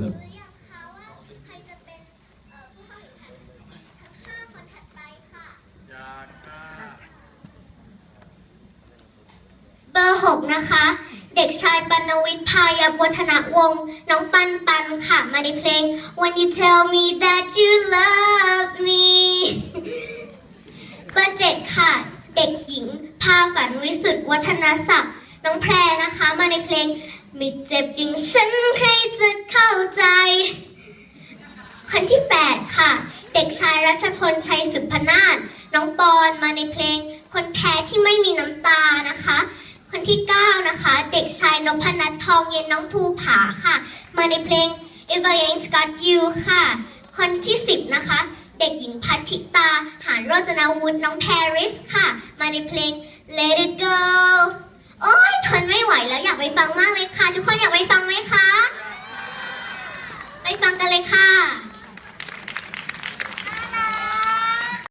หรืยเบอร์หกนะคะ เด็กชายปนวิทย์พายาวัฒนวงน้องปันปันค่ะ มาในเพลง When you tell me that you love me เบอร์เจ็ดค่ะ เด็กหญิงพาฝันวิสุทธ์วัฒนศักดิ์น้องแพรนะคะ มาในเพลง ไม่เจ็บอย่งฉันใครจะ ใจ คนที่ 8 ค่ะ เด็กชายรัชพลชัยสุพนาถน้องปอนมาในเพลง คนแพ้ที่ไม่มีน้ำตานะคะ คนที่ 9 นะคะ เด็กชายนพนัททองเย็นน้องภูผาค่ะ มาในเพลง If I Ain't Got You ค่ะ คนที่ 10 นะคะ เด็กหญิงพัทธิตา หานโรจนาวุฒิน้องแพริสค่ะ มาในเพลง Let It Go โอ้ยทนไม่ไหวแล้วอยากไปฟังมากเลยค่ะ ทุกคนอยากไปฟังไหมคะ กันเลยค่ะ